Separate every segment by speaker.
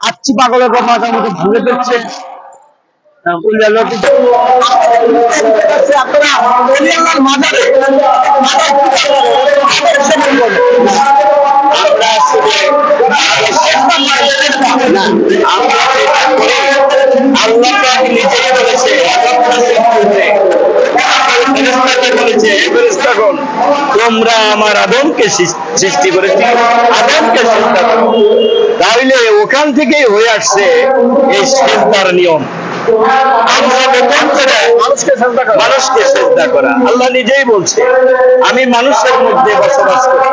Speaker 1: আচ্ছি পাগলের মাথার মতো ভুলে দিচ্ছে
Speaker 2: সৃষ্টি ফেরেশতাকে বলেছে "হে ফেরেশতাগণ, তোমরা আমার আদমকে সৃষ্টি করেছি। আদমকে করো। তাহলে ওখান থেকেই হয়ে আসছে এই সেজদার নিয়ম।
Speaker 1: মানুষকে
Speaker 2: চেষ্টা করা। আল্লাহ নিজেই বলছে, আমি মানুষের মধ্যে বসবাস করি।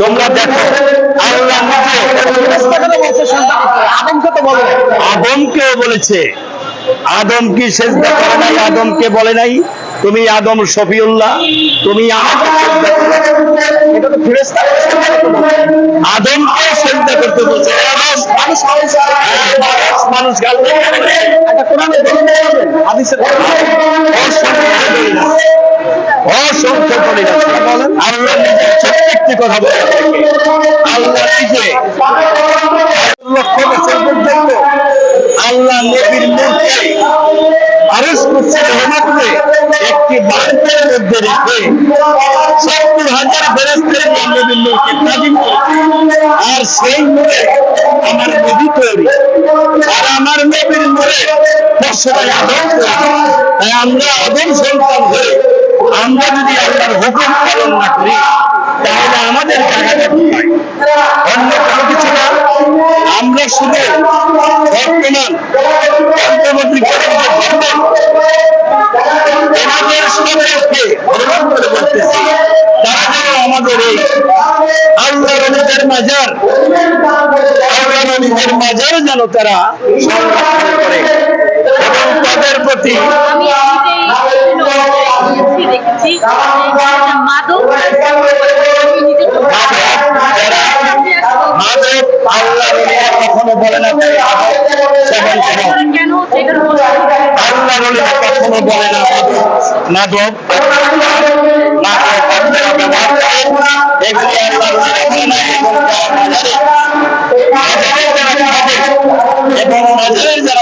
Speaker 2: তোমরা দেখো, আল্লাহ। আদমকেও বলেছে, আদম কি সেজদা করে নাই? আদমকে বলে নাই, তুমি আদম শফিউল্লাহ, তুমি আদমকে সেজদা করতে বলছে
Speaker 1: মানুষ
Speaker 2: হ্যাঁ, গাল
Speaker 1: দলিল দেবেন হাদিসের
Speaker 2: অসংখ্য দলিল আছে। আল্লাহ নিজের একটি কথা বলে আল্লাহ নিজে লক্ষ বছর পর্যন্ত আল্লাহ নবীর মূর্তি আরস করছে রহমতে একটি বাড়ির মধ্যে রেখে সত্তর হাজার ফেরেস্তের নবীর মূর্তি তাজিম করেছে আর সেই নূরে আমার নবী তৈরি। আর আমার নবীর নূরে দশটাই আদম তাই আমরা আদম সন্তান হয়ে আমরা যদি আল্লাহর হুকুম পালন না করি, তাহলে আমাদের অন্য কিছু না। আমরা শুধু বর্তমান তারা যেন আমাদের এই রলিদের মাজার। রলিদের মাজার যেন তারা করে। এবং তাদের প্রতি আল্লাহ কখনো বলে না কখনো বলে না মাদক। মাদক। আপনারা ব্যবহার